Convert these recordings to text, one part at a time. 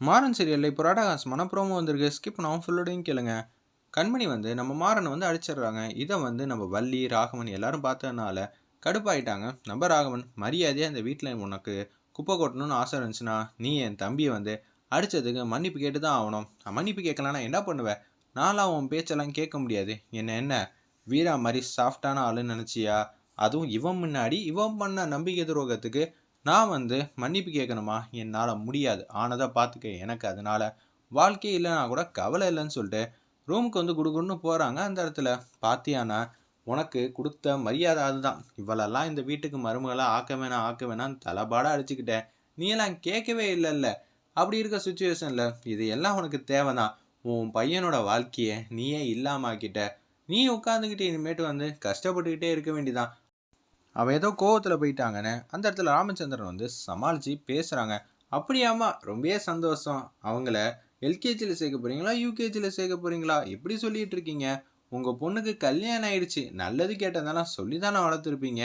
மாறன் சீரியல்ல இப்போ ராடாகாசமான ப்ரோமோ வந்திருக்கு. ஸ்கிப் நான் ஃபுல்லோடையும் கேளுங்க. கண்மணி வந்து நம்ம மாறனை வந்து அடிச்சிடுறாங்க இதை வந்து நம்ம வள்ளி ராகவன் எல்லாரும் பார்த்ததுனால கடுப்பாயிட்டாங்க. நம்ம ராகவன் மரியாதையாக இந்த வீட்டில் உனக்கு குப்பை கொட்டணும்னு ஆசை இருந்துச்சுன்னா நீ என் தம்பியை வந்து அடித்ததுக்கு மன்னிப்பு கேட்டு தான் ஆகணும் மன்னிப்பு கேட்கலன்னா என்ன பண்ணுவேன் நாளாக உன் பேச்செல்லாம் கேட்க முடியாது. என்ன என்ன? வீரா மாதிரி சாஃப்டான ஆளுன்னு நினச்சியா? அதுவும் இவன் முன்னாடி இவன் பண்ண நம்பிக்கை துரோகத்துக்கு நான் வந்து மன்னிப்பு கேட்கணுமா? என்னால் முடியாது. ஆனதை பார்த்துக்க. எனக்கு அதனால வாழ்க்கை இல்லைனா கூட கவலை இல்லைன்னு சொல்லிட்டு ரூமுக்கு வந்து குடுகுடுன்னு போகிறாங்க அந்த இடத்துல. பாத்தியானா உனக்கு கொடுத்த மரியாதை அதுதான். இவளெல்லாம் இந்த வீட்டுக்கு மருமகளாக ஆக்க வேணாம் ஆக்க வேணாம் தலைபாடாக அடிச்சுக்கிட்டேன். நீ எல்லாம் கேட்கவே இல்லைல்ல. அப்படி இருக்க சுச்சுவேஷனில் இது எல்லாம் உனக்கு தேவைதான். உன் பையனோட வாழ்க்கையை நீயே இல்லாமாக்கிட்ட நீ உட்காந்துக்கிட்டு இனிமேட்டு வந்து கஷ்டப்பட்டுக்கிட்டே இருக்க வேண்டியதான் அவள் ஏதோ கோவத்தில் போயிட்டாங்கன்னு அந்த இடத்துல ராமச்சந்திரன் வந்து சமாளித்து பேசுகிறாங்க அப்படியாம்மா ரொம்பவே சந்தோஷம். அவங்கள எல்கேஜியில் சேர்க்க போகிறீங்களா யூகேஜியில் சேர்க்க போகிறீங்களா எப்படி சொல்லிட்டு இருக்கீங்க? உங்கள் பொண்ணுக்கு கல்யாணம் ஆயிடுச்சு. நல்லது கேட்டதெல்லாம் சொல்லி தானே வளர்த்துருப்பீங்க.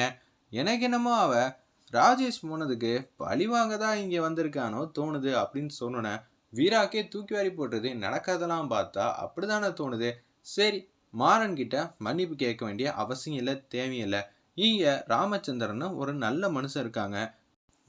எனக்கு என்னமோ அவள் ராஜேஷ் போனதுக்கு பழி வாங்க தான் இங்கே வந்திருக்கானோ தோணுது அப்படின்னு சொன்னோன்னே வீராக்கே தூக்கி வாரி போட்டது. நடக்காதெல்லாம் பார்த்தா அப்படி தானே தோணுது. சரி மாறன்கிட்ட மன்னிப்பு கேட்க வேண்டிய அவசியம் இல்லை தேவையில்லை. இங்கே ராமச்சந்திரன் ஒரு நல்ல மனுஷன் இருக்காங்க.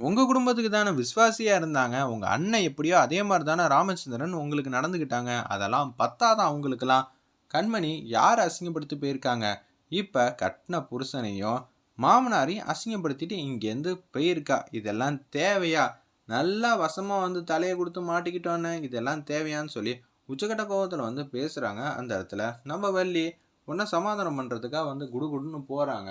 உங்கள் குடும்பத்துக்கு தானே விசுவாசியாக இருந்தாங்க. உங்கள் அண்ணன் எப்படியோ அதே மாதிரி தானே ராமச்சந்திரன் உங்களுக்கு நடந்துக்கிட்டாங்க அதெல்லாம் பத்தாதான் அவங்களுக்கெல்லாம்? கண்மணி யார் அசிங்கப்படுத்தி போயிருக்காங்க? இப்போ கட்டின புருஷனையும் மாமனாரையும் அசிங்கப்படுத்திட்டு இங்கேருந்து போயிருக்கா. இதெல்லாம் தேவையா? நல்லா வசமாக வந்து தலையை கொடுத்து மாட்டிக்கிட்டோன்னு இதெல்லாம் தேவையான்னு சொல்லி உச்சக்கட்ட கோபத்தில் வந்து பேசுகிறாங்க அந்த இடத்துல நம்ம வள்ளி ஒன்றை சமாதானம் பண்ணுறதுக்காக வந்து குடுகுடுன்னு போகிறாங்க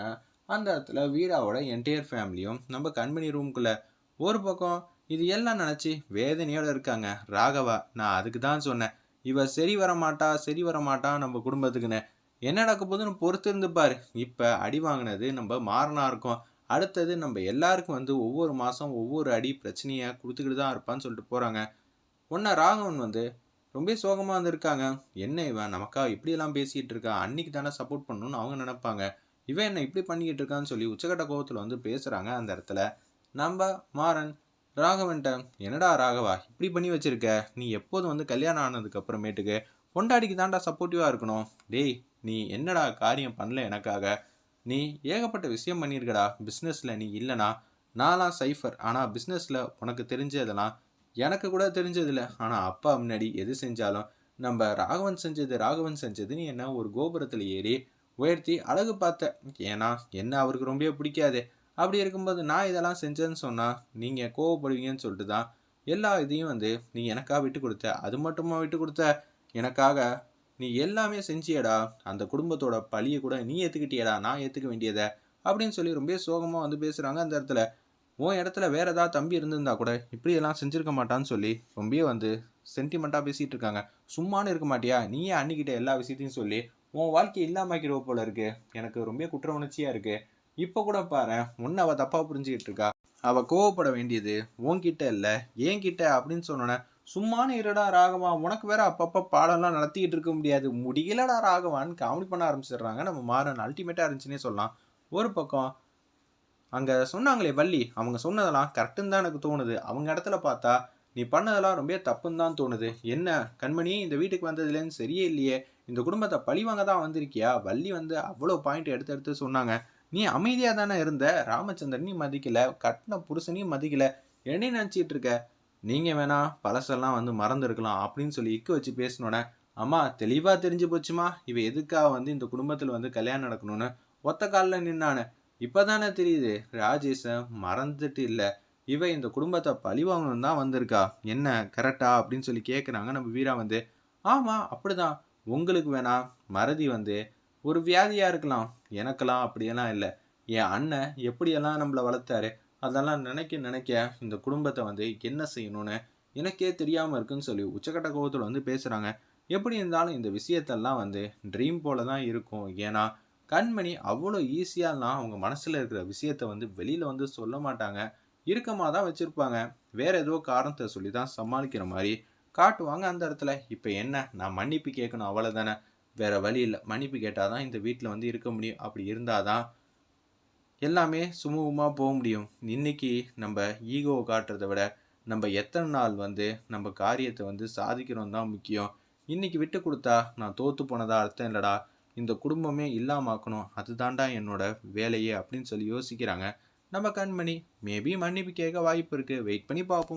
அந்த இடத்துல வீராவோட என்டையர் ஃபேமிலியும் நம்ம கண்மணி ரூம்குள்ளே ஒரு பக்கம் இது எல்லாம் நினச்சி வேதனையோடு இருக்காங்க. ராகவா நான் அதுக்கு தான் சொன்னேன். இவ சரி வரமாட்டா சரி வரமாட்டா நம்ம குடும்பத்துக்குன்னு. என்ன நடக்க போதுன்னு பொறுத்து இருந்து இப்போ அடி வாங்கினது நம்ம மாறனா இருக்கோம். அடுத்தது நம்ம எல்லாருக்கும் வந்து ஒவ்வொரு மாதம் ஒவ்வொரு அடி பிரச்சனையை கொடுத்துக்கிட்டு தான் இருப்பான்னு சொல்லிட்டு போகிறாங்க ஒன்றா ராகவன் வந்து ரொம்ப சோகமாக வந்திருக்காங்க. என்ன இவன்? நமக்கா இப்படியெல்லாம் பேசிகிட்டு இருக்கா? அன்னைக்கு தானே சப்போர்ட் பண்ணணும்னு அவங்க நினைப்பாங்க. இவன் என்ன இப்படி பண்ணிக்கிட்டு இருக்கான்னு சொல்லி உச்சகட்ட கோபத்தில் வந்து பேசுகிறாங்க அந்த இடத்துல. நம்ம மாறன் ராகவன்ட்ட என்னடா ராகவா இப்படி பண்ணி வச்சிருக்க? நீ எப்போதும் வந்து கல்யாணம் ஆனதுக்கு அப்புறமேட்டுக்கு பொண்டாடிக்கு தாண்டா சப்போர்ட்டிவாக இருக்கணும். டேய் நீ என்னடா காரியம் பண்ணல எனக்காக? நீ ஏகப்பட்ட விஷயம் பண்ணியிருக்கடா. பிஸ்னஸில் நீ இல்லைனா நான்லாம் சைஃபர் ஆனால் பிஸ்னஸில் உனக்கு தெரிஞ்சதெல்லாம் எனக்கு கூட தெரிஞ்சதில்ல. ஆனால் அப்பா முன்னாடி எது செஞ்சாலும் நம்ம ராகவன் செஞ்சது ராகவன் செஞ்சது நீ என்ன ஒரு கோபுரத்தில் ஏறி உயர்த்தி அழகு பார்த்தேன் ஏன்னா என்ன அவருக்கு ரொம்ப பிடிக்காது. அப்படி இருக்கும்போது நான் இதெல்லாம் செஞ்சேன்னு சொன்னால் நீங்கள் கோவப்படுவீங்கன்னு சொல்லிட்டு தான் எல்லா இதையும் வந்து நீ எனக்காக விட்டு கொடுத்த அது மட்டுமா விட்டு கொடுத்த? எனக்காக? நீ எல்லாமே செஞ்சியடா. அந்த குடும்பத்தோட பழியை கூட நீ ஏற்றுக்கிட்டியடா நான் ஏற்றுக்க வேண்டியதை. அப்படின்னு சொல்லி ரொம்ப சோகமாக வந்து பேசுகிறாங்க அந்த இடத்துல. உன் இடத்துல வேற ஏதாவது தம்பி இருந்திருந்தா கூட இப்படி எல்லாம் செஞ்சுருக்க மாட்டான்னு சொல்லி ரொம்ப வந்து சென்டிமெண்ட்டாக பேசிகிட்டு இருக்காங்க. சும்மானு இருக்க மாட்டியா? நீயே அன்னிக்கிட்ட எல்லா விஷயத்தையும் சொல்லி உன் வாழ்க்கை இல்லாமக்கிடுவ போல இருக்கு. எனக்கு ரொம்ப குற்ற உணர்ச்சியா இருக்கு. இப்போ கூட பாரு உன்னை அவள் தப்பாக புரிஞ்சுக்கிட்டு இருக்கா? அவள் கோவப்பட வேண்டியது உன்கிட்ட இல்லை என்கிட்ட அப்படின்னு சொன்னோன்னே சும்மானு இருடா ராகவா உனக்கு வேற அப்பப்போ பாடம்லாம் நடத்திக்கிட்டு இருக்க முடியாது. முடியலடா ராகவான்னு காமெடி பண்ண ஆரம்பிச்சிடுறாங்க. நம்ம மாறன் அல்டிமேட்டாக இருந்துச்சுன்னே சொல்லலாம். ஒரு பக்கம் அங்கே சொன்னாங்களே வள்ளி அவங்க சொன்னதெல்லாம் கரெக்டுன்னு தான் எனக்கு தோணுது. அவங்க இடத்துல பார்த்தா நீ பண்ணதெல்லாம் ரொம்ப தப்புன்னு தான் தோணுது. என்ன? கண்மணி இந்த வீட்டுக்கு வந்ததுலேருந்து சரியே இல்லையே. இந்த குடும்பத்தை பழிவாங்க தான் வந்திருக்கியா? வள்ளி வந்து அவ்வளோ பாயிண்ட் எடுத்து எடுத்து சொன்னாங்க. நீ அமைதியாக தானே இருந்த? ராமச்சந்திரனையும் மதிக்கல. கட்டின புருஷனையும் மதிக்கல. என்னையும் நினச்சிட்டு இருக்க? நீங்கள் வேணா பழசெல்லாம் வந்து மறந்துருக்கலாம் அப்படின்னு சொல்லி இக்கு வச்சு பேசினோன்னே அம்மா தெளிவாக தெரிஞ்சு போச்சுமா? இவ எதுக்காக வந்து இந்த குடும்பத்தில் வந்து கல்யாணம் நடக்கணும்னு? ஒத்த காலில் நின்னானு. இப்போதானே தெரியுது. ராஜேஷை மறந்துட்டு இல்லை. இவ இந்த குடும்பத்தை பழிவாங்கணும் தான் வந்திருக்கா. என்ன கரெக்டா அப்படின்னு சொல்லி கேட்குறாங்க நம்ம வீரா வந்து. ஆமாம் அப்படிதான். உங்களுக்கு வேணா மறதி வந்து ஒரு வியாதியாக இருக்கலாம். எனக்கெல்லாம் அப்படியெல்லாம் இல்லை. என் அண்ணன் எப்படியெல்லாம் நம்மளை வளர்த்தாரு அதெல்லாம் நினைக்க நினைக்க இந்த குடும்பத்தை வந்து என்ன செய்யணும்னு எனக்கே தெரியாமல் இருக்குன்னு சொல்லி உச்சக்கட்ட கோபத்தில் வந்து பேசுகிறாங்க எப்படி இருந்தாலும் இந்த விஷயத்தெல்லாம் வந்து ட்ரீம் போல தான் இருக்கும். ஏன்னா கண்மணி அவ்வளோ ஈஸியாலாம் அவங்க மனசில் இருக்கிற விஷயத்த வந்து வெளியில் வந்து சொல்ல மாட்டாங்க. இறுக்கமாக தான் வச்சுருப்பாங்க. வேறு ஏதோ காரணத்தை சொல்லி தான் சமாளிக்கிற மாதிரி காட்டுவாங்க அந்த இடத்துல. இப்போ என்ன? நான் மன்னிப்பு கேட்கணும் அவ்வளோதானே வேறு வழி இல்லை. மன்னிப்பு கேட்டால் தான் இந்த வீட்டில் வந்து இருக்க முடியும். அப்படி இருந்தால் தான் எல்லாமே சுமூகமாக போக முடியும். இன்றைக்கி நம்ம ஈகோவை காட்டுறதை விட நம்ம எத்தனை நாள் வந்து நம்ம காரியத்தை வந்து சாதிக்கிறோம் தான் முக்கியம். இன்றைக்கி விட்டு கொடுத்தா நான் தோற்று போனதா அர்த்தம் இல்லைடா. இந்த குடும்பமே இல்லாமாக்கணும் அதுதான்டா என்னோட வேலையே அப்படின்னு சொல்லி யோசிக்கிறாங்க. நம்ம கண்மணி. மேபி மன்னிப்பு கேட்க வாய்ப்பு இருக்குது வெயிட் பண்ணி பார்ப்போம்.